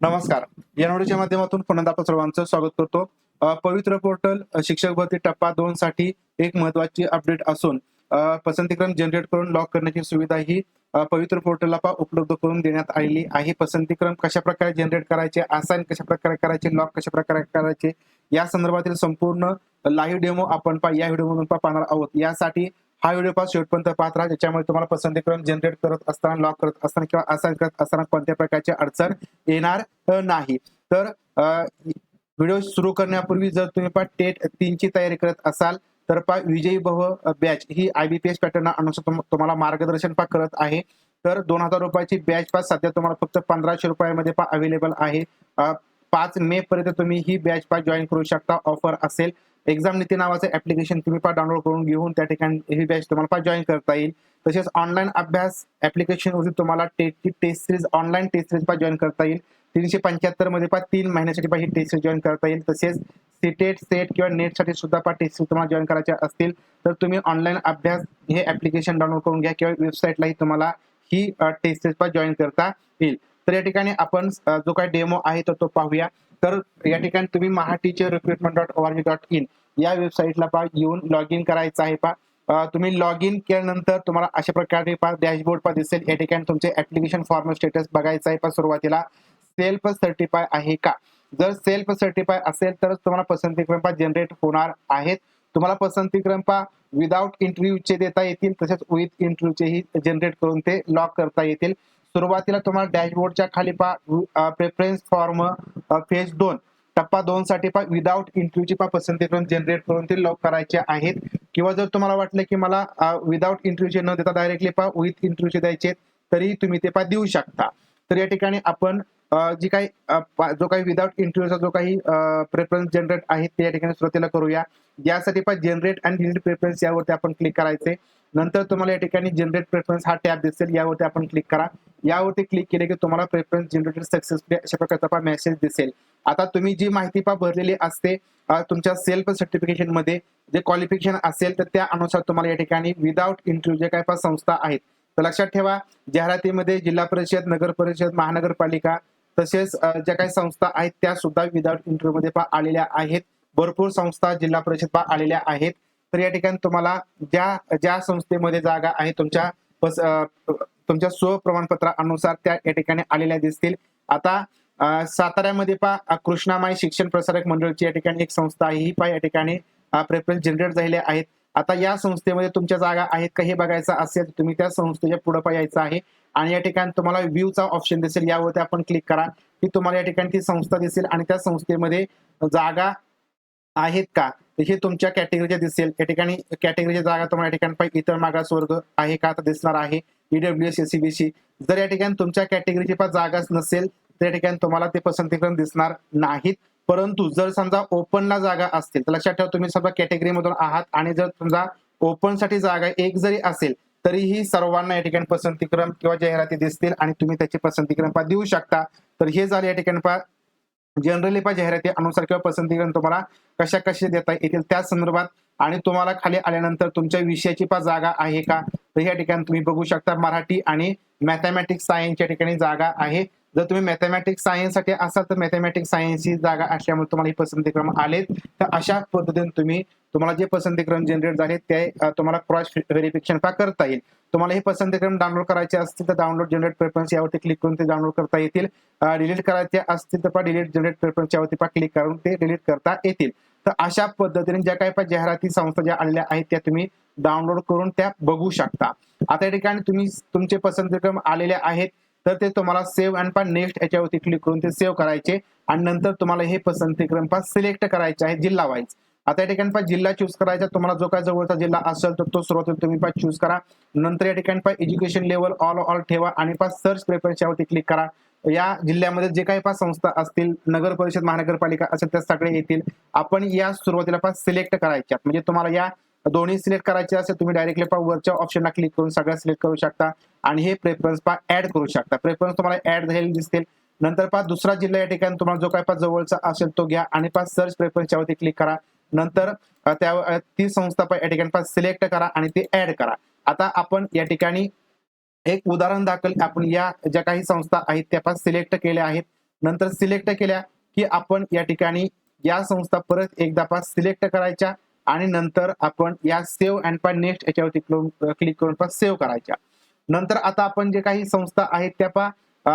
नमस्कार. या नोडीच्या माध्यमातून पुन्हा आपण सर्वांचं स्वागत करतो. पवित्र पोर्टल शिक्षक भरती टप्पा दोन साठी एक महत्वाची अपडेट असून पसंतीक्रम जनरेट करून लॉक करण्याची सुविधा ही पवित्र पोर्टलला उपलब्ध करून देण्यात आलेली आहे. पसंतीक्रम कशा प्रकारे जनरेट करायचे असाइन कशा प्रकारे करायचे लॉक कशा प्रकारे करायचे या संदर्भातील संपूर्ण लाईव्ह डेमो आपण पा या व्हिडिओमधून पाहणार आहोत. यासाठी हा व्हिडिओ पास शेवटपर्यंत पाहत राहा. ज्याच्यामुळे तुम्हाला पसंतीक्रम जनरेट करत असताना लॉक करत असताना किंवा असाइन करत असताना कोणत्या प्रकारची अडचण येणार नाही. तर व्हिडिओ सुरू करण्यापूर्वी जर तुम्ही पहा टेट तीनची तयारी करत असाल तर पा विजयी भव बॅच ही आयबीपीएस पॅटर्न अनुसार तुम्हाला मार्गदर्शन पा करत आहे. तर दोन हजार रुपयाची बॅच पास सध्या तुम्हाला फक्त पंधराशे रुपयामध्ये पा अवेलेबल आहे. पाच मे पर्यंत तुम्ही ही बॅच पा जॉईन करू शकता. ऑफर असेल. एक्झाम नीती नावाचं ऍप्लिकेशन तुम्ही पहा डाउनलोड करून घेऊन त्या ठिकाणी ही बॅच तुम्हाला पहा जॉईन करता येईल. तसेच ऑनलाईन अभ्यास ॲप्लिकेशनवरून तुम्हाला टेटची test series online test series पा जॉईन करता येईल. तीनशे पंच्याहत्तरमध्ये तीन महिन्यासाठी पा ही टेस्ट सिरीज जॉईन करता येईल. तसेच सीटेट सेट किंवा नेटसाठी सुद्धा पण टेस्ट सिरीज तुम्हाला जॉईन करायच्या असतील. तर तुम्ही ऑनलाईन अभ्यास हे ऍप्लिकेशन डाउनलोड करून घ्या किंवा वेबसाईटलाही तुम्हाला ही टेस्ट सिरीज पा जॉईन करता येईल. तर या ठिकाणी आपण जो काही डेमो आहे तर तो पाहूया. तर या ठिकाणी तुम्ही महाटीचे recruitment dot O R G dot in या वेबसाईटला पा येऊन लॉग इन करायचं आहे पा तुम्ही लॉग इन केल्यानंतर तुम्हाला अशा प्रकारे पा डॅशबोर्ड पा दिसेल. या ठिकाणी तुमचे ऍप्लिकेशन फॉर्म स्टेटस बघायचं आहे पा सुरुवातीला. सेल्फ सर्टिफाय आहे का? जर सेल्फ सर्टिफाय असेल तरच तुम्हाला पसंतीक्रम पा जनरेट होणार आहेत. तुम्हाला पसंतीक्रम पा विदाउट इंटरव्ह्यूचे देता येतील. तसेच विथ इंटरव्ह्यूचेही जनरेट करून ते लॉक करता येतील. सुरुवातीला तुम्हाला डॅशबोर्डच्या खाली पा प्रेफरन्स फॉर्म फेज दोन. टप्पा दोन साठी पा विदाउट इंटरव्ह्यूची पा पसंती करून जनरेट करून ते लॉक करायचे आहेत. किंवा जर तुम्हाला वाटलं की मला विदाउट इंटरव्ह्यूचे न देता डायरेक्टली पा विथ इंटरव्ह्यूचे द्यायचे तरी तुम्ही ते पा देऊ शकता. तर या ठिकाणी आपण जी काही जो काही विदाउट इंटरव्ह्यूचा जो काही प्रेफरन्स जनरेट आहे ते या ठिकाणी सुरुवातीला करूया. यासाठी पहा जनरेट अँड डिलीट प्रेफरन्स यावरती आपण क्लिक करायचे. नंतर तुम्हाला या ठिकाणी जनरेट प्रेफरन्स हा टॅब दिसेल. यावरती आपण क्लिक करा. यावरती क्लिक केले की तुम्हाला प्रेफरन्स जनरेटेड सक्सेसफुली अशा प्रकारचा मेसेज दिसेल. आता तुम्ही जी माहिती पा भरलेली असते तुमच्या सेल्फ सर्टिफिकेशनमध्ये जे क्वालिफिकेशन असेल तर त्या अनुसार तुम्हाला या ठिकाणी विदाउट इंटरव्ह्यू जे काही पा संस्था आहेत तर लक्षात ठेवा जाहिरातीमध्ये जिल्हा परिषद नगर परिषद महानगरपालिका तसेच ज्या काही संस्था आहेत त्या सुद्धा विदाउट इंटरव्ह्यू मध्ये पा आलेल्या आहेत. भरपूर संस्था जिल्हा परिषद पा आलेल्या आहेत. तर या ठिकाणी तुम्हाला ज्या ज्या संस्थेमध्ये जागा आहे तुमच्या तुमच्या स्व प्रमाणपत्रानुसार त्या या ठिकाणी आलेल्या दिसतील. आता साताऱ्यामध्ये पा कृष्णामाई शिक्षण प्रसारक मंडळची या ठिकाणी एक संस्था आहे. ही पा या ठिकाणी प्रेफरन्स जनरेट झालेले आहेत. आता या संस्थेमध्ये तुमच्या जागा आहेत का हे बघायचं असेल तर तुम्ही त्या संस्थेच्या पुढे पा यायचं आहे. आणि या ठिकाणी तुम्हाला व्ह्यूचा ऑप्शन दिसेल. यावरती आपण क्लिक करा की तुम्हाला या ठिकाणी ती संस्था दिसेल. आणि त्या संस्थेमध्ये जागा आहेत का? हे तुमच्या कॅटेगरीच्या दिसेल. या ठिकाणी कॅटेगरीच्या जागा तुम्हाला या ठिकाणी इतर इतर मागासवर्ग आहे का तर दिसणार आहे. ईडब्ल्यू एस एसीबीसी जर या ठिकाणी तुमच्या कॅटेगरीची पण जागाच नसेल तर या ठिकाणी तुम्हाला ते पसंतीकरण दिसणार नाहीत. परंतु जर समजा ओपनला जागा असतील तर लक्षात ठेवा तुम्ही समजा कॅटेगरीमधून आहात आणि जर समजा ओपनसाठी जागा एक जरी असेल तरीही सर्वांना या ठिकाणी पसंतीक्रम किंवा जाहिराती दिसतील आणि तुम्ही त्याचे पसंतीक्रम देऊ शकता. तर हे झाले या ठिकाणी पा जनरली पा जाहिराती अनुसार किंवा पसंतीकरण तुम्हाला कशा कशा देता येतील त्या संदर्भात. आणि तुम्हाला खाली आल्यानंतर तुमच्या विषयाची पा जागा आहे का? तर या ठिकाणी तुम्ही बघू शकता मराठी आणि मॅथमॅटिक्स सायन्सच्या ठिकाणी जागा आहे. जर तुम्ही मॅथमॅटिक्स सायन्ससाठी असाल तर मॅथमॅटिक्स सायन्सची जागा असल्यामुळे तुम्हाला हे पसंतीक्रम आलेत. तर अशा पद्धतीने तुम्ही तुम्हाला जे पसंतीक्रम जनरेट झाले ते तुम्हाला क्रॉस व्हेरिफिकेशन का करता येईल. तुम्हाला हे पसंतीक्रम डाउनलोड करायचे असतील तर डाउनलोड जनरेट प्रेफरन्स यावरती क्लिक करून ते डाउनलोड करता येतील. डिलीट करायचे असतील तर डिलीट जनरेट प्रेफरन्स यावरती पा क्लिक करून ते डिलीट करता येतील. तर अशा पद्धतीने ज्या काही जाहिराती संस्था ज्या आलेल्या आहेत त्या तुम्ही डाउनलोड करून त्या बघू शकता. आता या ठिकाणी तुम्ही तुमचे पसंतीक्रम आलेले आहेत. तर ते तुम्हाला सेव्ह अँड पा नेक्स्ट याच्यावरती क्लिक करून ते सेव्ह करायचे. आणि नंतर तुम्हाला हे पसंतीक्रम पास सिलेक्ट करायचे आहे जिल्हा वाईज. आता या ठिकाणी पा जिल्हा चूज करायचा तुम्हाला जो काय जवळचा जिल्हा असेल तर तो सुरुवातीला तुम्ही पास चूज करा. नंतर या ठिकाणी पास एज्युकेशन लेवल ऑल ऑल ठेवा आणि पास सर्च प्रेफरन्स यावरती क्लिक करा. या जिल्ह्यामध्ये जे काही पास संस्था असतील नगर परिषद महानगरपालिका असेल त्या सगळे येतील. आपण या सुरुवातीला पास सिलेक्ट करायच्या म्हणजे तुम्हाला या दोन्ही सिलेक्ट करायचे असेल तुम्ही डायरेक्टली पा वरच्या ऑप्शनला क्लिक करून सगळ्या सिलेक्ट करू शकता आणि हे प्रेफरन्स पा ऍड करू शकता. प्रेफरन्स तुम्हाला ऍड झालेले दिसतील. नंतर पा दुसरा जिल्हा या ठिकाणी तुम्हाला जो काय पा जवळचा असेल तो घ्या आणि पा सर्च प्रेफरन्सच्या वरती क्लिक करा. नंतर त्या ती संस्था पा या ठिकाणी पा सिलेक्ट करा आणि ते ऍड करा. आता आपण या ठिकाणी एक उदाहरण दाखल आपण या ज्या काही संस्था आहेत त्या पण सिलेक्ट केल्या आहेत. नंतर सिलेक्ट केल्या की आपण या ठिकाणी या संस्था परत एकदा पास सिलेक्ट करायच्या. आणि नंतर आपण या सेव्ह अँड पा नेक्स्ट याच्यावरती क्लिक करून पा सेव्ह करायच्या. नंतर आता आपण जे काही संस्था आहेत त्या पा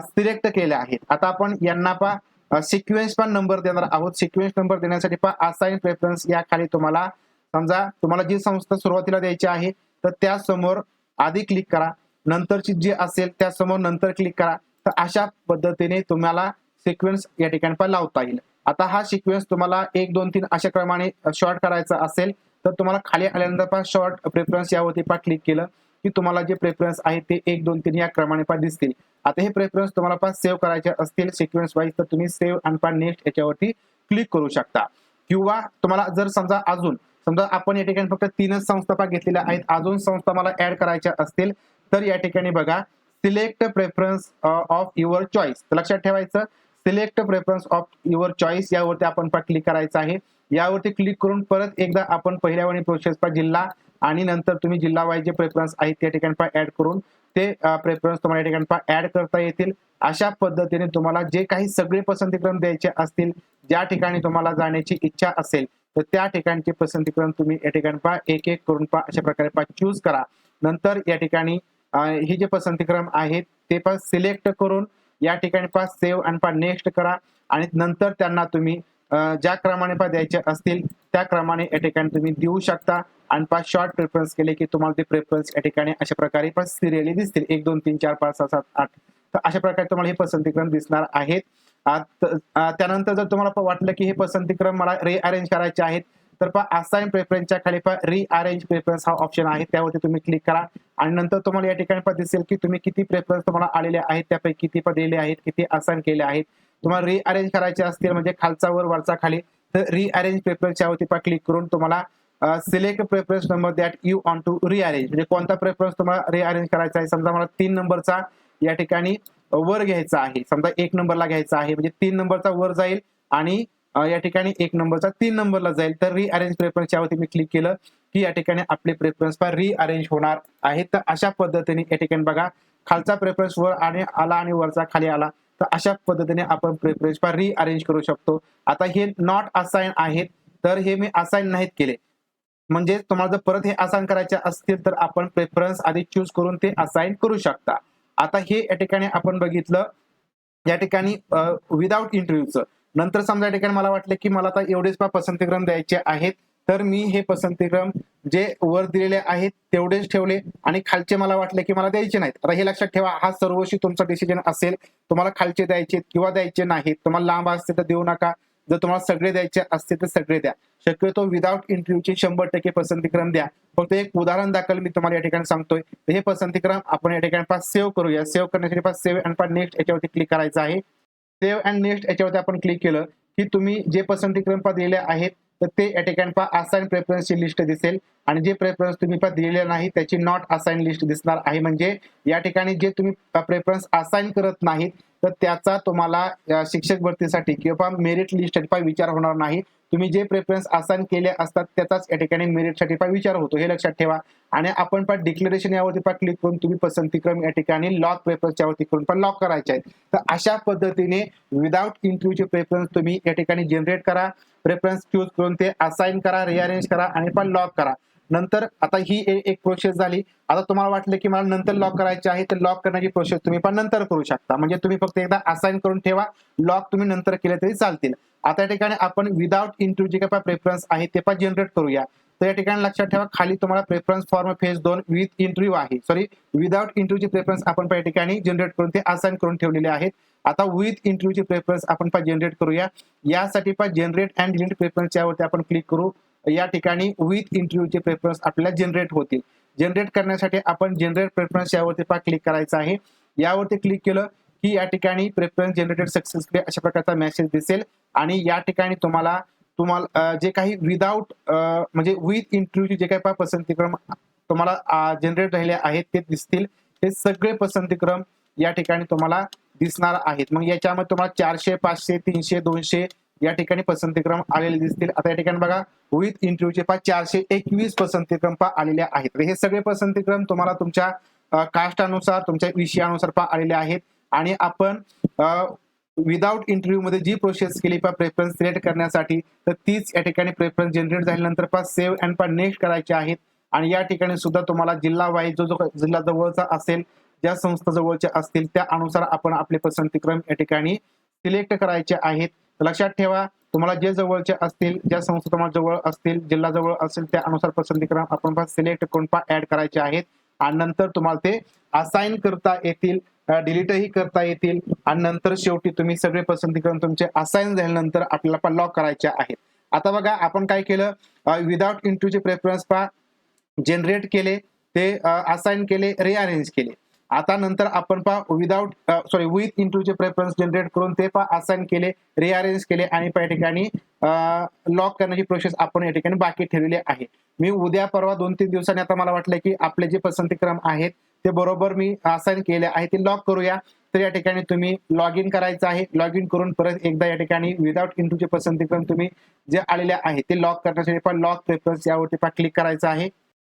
सिलेक्ट केल्या आहेत. आता आपण यांना पा सिक्वेन्स पण नंबर देणार आहोत. सिक्वेन्स नंबर देण्यासाठी पा असाइन प्रेफरन्स या खाली तुम्हाला समजा तुम्हाला जी संस्था सुरुवातीला द्यायची आहे तर त्या समोर आधी क्लिक करा. नंतरची जी असेल त्या समोर नंतर क्लिक करा. तर अशा पद्धतीने तुम्हाला सिक्वेन्स या ठिकाणी पण लावता येईल. आता हा सिक्वेन्स तुम्हाला एक दोन तीन अशा क्रमाने शॉर्ट करायचा असेल तर तुम्हाला खाली आल्यानंतर पण शॉर्ट प्रेफरन्स यावरती पा क्लिक केलं की तुम्हाला जे प्रेफरन्स आहे ते एक दोन तीन या क्रमाने पा दिसतील. आता हे प्रेफरन्स तुम्हाला पण सेव्ह करायचे असतील. सिक्वेन्स वाईज तर तुम्ही सेव्ह आणि पा नेक्स्ट याच्यावरती क्लिक करू शकता. किंवा तुम्हाला जर समजा अजून समजा आपण या ठिकाणी फक्त तीनच संस्था पा घेतलेल्या आहेत. अजून संस्था मला ऍड करायच्या असतील तर या ठिकाणी बघा select preference of your choice लक्षात ठेवायचं select preference of your choice यावरती आपण क्लिक करायचं आहे. यावरती क्लिक करून परत एकदा आपण पहिल्या वेळी प्रोसेस पा जिल्हा आणि नंतर तुम्ही जिल्हा वाईज जे प्रेफरन्स आहेत त्या ठिकाणी पा ऍड करून. ते प्रेफरन्स तुम्हाला या ठिकाणी पा ऍड करता येतील. अशा पद्धतीने तुम्हाला जे काही सगळे पसंतीक्रम द्यायचे असतील ज्या ठिकाणी तुम्हाला जाण्याची इच्छा असेल तर त्या ठिकाणचे पसंतीक्रम तुम्ही या ठिकाणी पा एक एक करून पा अशा प्रकारे पा चूज करा. नंतर या ठिकाणी हे जे पसंतीक्रम आहेत ते पण सिलेक्ट करून या ठिकाणी पहा सेव्ह आणि पहा नेक्स्ट करा. आणि नंतर त्यांना तुम्ही ज्या क्रमाने पा द्यायचे असतील त्या क्रमाने या ठिकाणी तुम्ही देऊ शकता. आणि पाच शॉर्ट प्रेफरन्स केले की तुम्हाला ते प्रेफरन्स या ठिकाणी अशा प्रकारे पण सिरियली दिसतील. एक दोन तीन चार पाच सहा सात आठ. तर अशा प्रकारे तुम्हाला हे पसंतीक्रम दिसणार आहेत. त्यानंतर जर तुम्हाला वाटलं की हे पसंतीक्रम मला रिअरेंज करायचे आहेत तर पहा असाइन प्रेफरन्सच्या खाली पहा रिअरेंज प्रेफरन्स हा ऑप्शन आहे. त्यावरती तुम्ही क्लिक करा. आणि नंतर तुम्हाला या ठिकाणी पद दिसेल की तुम्ही किती प्रेफरन्स तुम्हाला आलेले आहेत त्यापैकी किती पद दिलेले आहेत किती असाइन केले आहेत. तुम्हाला रिअरेंज करायचे असतील म्हणजे खालचा वर वरचा खाली तर रिअरेंज प्रेफरन्सच्या वरती पा क्लिक करून तुम्हाला select preference number that you want to rearrange म्हणजे कोणता प्रेफरन्स तुम्हाला रिअरेंज करायचा आहे? समजा मला तीन नंबरचा या ठिकाणी वर घ्यायचा आहे. समजा एक नंबरला घ्यायचा आहे म्हणजे तीन नंबरचा वर जाईल आणि या ठिकाणी एक नंबरचा तीन नंबरला जाईल. तर रिअरेंज प्रेफरन्सच्या वरती मी क्लिक केलं. ही या ठिकाणी आपले प्रेफरन्स पा रिअरेंज होणार आहेत तर अशा पद्धतीने या ठिकाणी बघा खालचा प्रेफरन्स वर आणि आला आणि वरचा खाली आला तर अशा पद्धतीने आपण प्रेफरन्स पा रिअरेंज करू शकतो. आता हे नॉट असाइन आहेत तर हे मी असाइन नाहीत केले. म्हणजे तुम्हाला जर परत हे असाइन करायचे असतील तर आपण प्रेफरन्स आधी चूज करून ते असाइन करू शकता. आता हे या ठिकाणी आपण बघितलं या ठिकाणी विदाउट इंटरव्ह्यूचं नंतर समजा या ठिकाणी मला वाटलं की मला आता एवढेच पसंतीक्रम द्यायचे आहेत. तर मी हे पसंतीक्रम जे वर दिलेले आहेत तेवढेच ठेवले आणि खालचे मला वाटले की मला द्यायचे नाहीत. आता हे लक्षात ठेवा हा सर्वशी तुमचा डिसिजन असेल. तुम्हाला खालचे द्यायचे किंवा द्यायचे नाहीत. तुम्हाला लांब असते तर देऊ नका. जर तुम्हाला सगळे द्यायचे असते तर सगळे द्या. शक्यतो विदाउट इंटरव्ह्यूचे शंभर टक्के पसंतीक्रम द्या. फक्त एक उदाहरण दाखल मी तुम्हाला या ठिकाणी सांगतोय. हे पसंतीक्रम आपण या ठिकाणी पास सेव्ह करूया. सेव्ह करण्यासाठी पास सेव्ह अँड पास नेक्स्ट याच्यावरती क्लिक करायचं आहे. सेव्ह अँड नेक्स्ट याच्यावरती आपण क्लिक केलं की तुम्ही जे पसंतीक्रम पा दिलेले आहेत तर ते या ठिकाणी पहा असाइन प्रेफरन्सची लिस्ट दिसेल. आणि जे प्रेफरन्स तुम्ही पहा दिलेले नाही त्याची नॉट असाइन लिस्ट दिसणार आहे. म्हणजे या ठिकाणी जे तुम्ही प्रेफरन्स असाइन करत नाहीत तर त्याचा तुम्हाला शिक्षक भरतीसाठी किंवा मेरिट लिस्ट विचार होणार नाही. तुम्ही जे प्रेफरन्स असाइन केले असतात त्याचाच या ठिकाणी मेरिटसाठी पण विचार होतो. हे लक्षात ठेवा. आणि आपण पण डिक्लेरेशन यावरती पण क्लिक करून तुम्ही पसंतीक्रम या ठिकाणी लॉक प्रेफरन्सच्या वरती करून पण लॉक करायचे आहेत. तर अशा पद्धतीने विदाउट इंटरव्ह्यूचे प्रेफरन्स तुम्ही या ठिकाणी जनरेट करा. प्रेफरन्स चूज करून ते असाइन करा रिअरेंज करा आणि पण लॉक करा. नंतर आता ही एक प्रोसेस झाली. आता तुम्हाला वाटलं की मला नंतर लॉक करायचे आहे तर लॉक करण्याची प्रोसेस तुम्ही पण नंतर करू शकता. म्हणजे तुम्ही फक्त एकदा असाइन करून ठेवा लॉक तुम्ही नंतर केले तरी चालतील. आता या ठिकाणी आपण विदाउट इंटरव्ह्यू जे काय प्रेफरन्स आहे ते पण जनरेट करूया. तर या ठिकाणी लक्षात ठेवा खाली तुम्हाला प्रेफरन्स फॉर्म फेज दोन विथ इंटरव्ह्यू आहे. सॉरी विदाउट इंटरव्ह्यूची प्रेफरन्स आपण या ठिकाणी जनरेट करून ते असाइन करून ठेवलेले आहेत. आता विथ इंटरव्ह्यूची प्रेफरन्स आपण पण जनरेट करूया. यासाठी पण जनरेट अँड डिलीट प्रेफरन्स यावरती आपण क्लिक करू. या ठिकाणी विथ इंटरव्ह्यूचे प्रेफरन्स आपल्याला जनरेट होतील. जनरेट करण्यासाठी आपण जनरेट प्रेफरन्स यावरती पा क्लिक करायचं आहे. यावरती क्लिक केलं की या ठिकाणी प्रेफरन्स जनरेटेड सक्सेसफुली अशा प्रकारचा मेसेज दिसेल. आणि या ठिकाणी तुम्हाला तुम्हाला जे काही विदाउट म्हणजे विथ इंटरव्ह्यूचे जे काही पसंतीक्रम तुम्हाला जनरेट राहिले आहेत ते दिसतील. ते सगळे पसंतीक्रम या ठिकाणी तुम्हाला दिसणार आहेत. मग याच्यामध्ये तुम्हाला चारशे पाचशे तीनशे दोनशे या ठिकाणी पसंतीक्रम आलेले दिसतील. आता या ठिकाणी बघा विथ इंटरव्ह्यूचे पा चारशे एकवीस पसंतीक्रम पा आलेले आहेत. हे सगळे पसंतीक्रम तुम्हाला तुमच्या कास्टानुसार तुमच्या विषयानुसार पा आलेले आहेत. आणि आपण विदाऊट इंटरव्ह्यू मध्ये जी प्रोसेस केली पा प्रेफरन्स सिलेक्ट करण्यासाठी तर तीच या ठिकाणी प्रेफरन्स जनरेट झाल्यानंतर पा सेव्ह अँड पा नेक्स्ट करायचे आहेत. आणि या ठिकाणी सुद्धा तुम्हाला जिल्हा वाईज जो जो जिल्हा जवळचा असेल ज्या संस्था जवळच्या असतील त्या अनुसार आपण आपले पसंतीक्रम या ठिकाणी सिलेक्ट करायचे आहेत. लक्षात ठेवा तुम्हाला जे जवळचे असतील ज्या संस्था तुम्हाला जवळ असतील जिल्हा जवळ असेल त्यानुसार पसंतीक्रम आपण सिलेक्ट करून पा ऍड करायचे आहेत. आणि नंतर तुम्हाला ते असाइन करता येतील डिलीटही करता येतील आणि नंतर शेवटी तुम्ही सगळे पसंतीक्रम तुमचे असाइन झाल्यानंतर आपल्याला पण लॉक करायचे आहेत. आता बघा आपण काय केलं? विदाउट इंटूचे प्रेफरन्स पा जनरेट केले ते असाइन केले रिअरेंज केले. आता नंतर आपण पा विदाउट सॉरी विथ इंटूचे प्रेफरन्स जनरेट करून ते पा असाइन केले रिअरेंज केले आणि त्या ठिकाणी लॉक करण्याची प्रोसेस आपण या ठिकाणी बाकी ठेवलेली आहे. मी उद्या परवा दोन तीन दिवसांनी आता मला वाटलं की आपले जे पसंतीक्रम आहेत ते बरोबर मी असाइन केले आहे ते लॉक करूया. तर या ठिकाणी तुम्ही लॉग इन करायचं आहे. लॉग इन करून परत एकदा या ठिकाणी विदाउट इंटूचे पसंतीक्रम तुम्ही जे आलेले आहे ते लॉक करण्यासाठी पण लॉक प्रेफरन्स यावरती पण क्लिक करायचं आहे.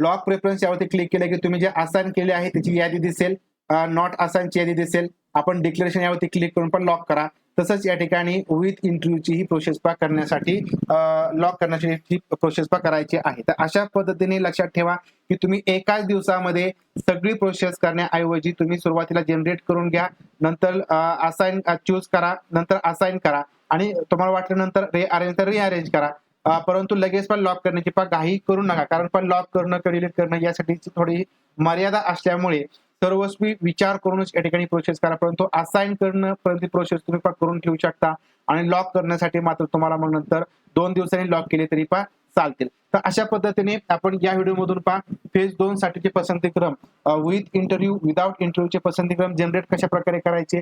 लॉक प्रेफरन्स यावरती क्लिक केलं की तुम्ही जे असाइन केले आहे त्याची यादी दिसेल. नॉट असाइनची यादी दिसेल. आपण डिक्लेरेशन यावरती क्लिक करून पण लॉक करा. तसंच या ठिकाणी विथ इंटरव्ह्यूची ही प्रोसेस पा करण्यासाठी लॉक करण्यासाठी प्रोसेस पा करायची आहे. तर अशा पद्धतीने लक्षात ठेवा की तुम्ही एकाच दिवसामध्ये सगळी प्रोसेस करण्याऐवजी तुम्ही सुरुवातीला जनरेट करून घ्या नंतर असाइन चूज करा नंतर असाइन करा आणि तुम्हाला वाटल्यानंतर रिअरेंज तर रिअरेंज करा. परंतु लगेच पण लॉक करण्याची पा काही करू नका. कारण पण लॉक करणं डिलीट करणं यासाठी थोडी मर्यादा असल्यामुळे सर्वस्वी विचार करूनच या ठिकाणी प्रोसेस करा. परंतु असाइन करणं परंतु प्रोसेस तुम्ही करून ठेवू शकता. आणि लॉक करण्यासाठी मात्र तुम्हाला मग नंतर दोन दिवसांनी लॉक केले तरी पा चालतील. तर अशा पद्धतीने आपण या व्हिडिओमधून पहा फेज दोन साठीचे पसंतीक्रम विथ इंटरव्ह्यू विदाउट इंटरव्ह्यूचे पसंतीक्रम जनरेट कशा प्रकारे करायचे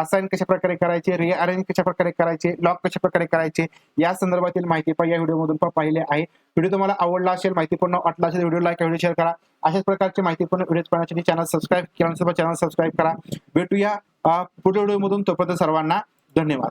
असाइन कशा प्रकारे करायचे रिअरेंज कशा प्रकारे करायचे लॉक कशा प्रकारे करायचे या संदर्भातील माहिती पण या व्हिडिओमधून पण पाहिले आहे. व्हिडिओ तुम्हाला आवडला असेल माहिती पण वाटला असेल व्हिडिओ लाईक व्हिडिओ शेअर करा. अशाच प्रकारची माहिती पण व्हिडिओ पाहण्यासाठी चॅनल सबस्क्राईब केल्यानंतर चॅनल सबस्क्राईब करा. भेटूया पुढील व्हिडिओमधून. तोपर्यंत सर्वांना धन्यवाद.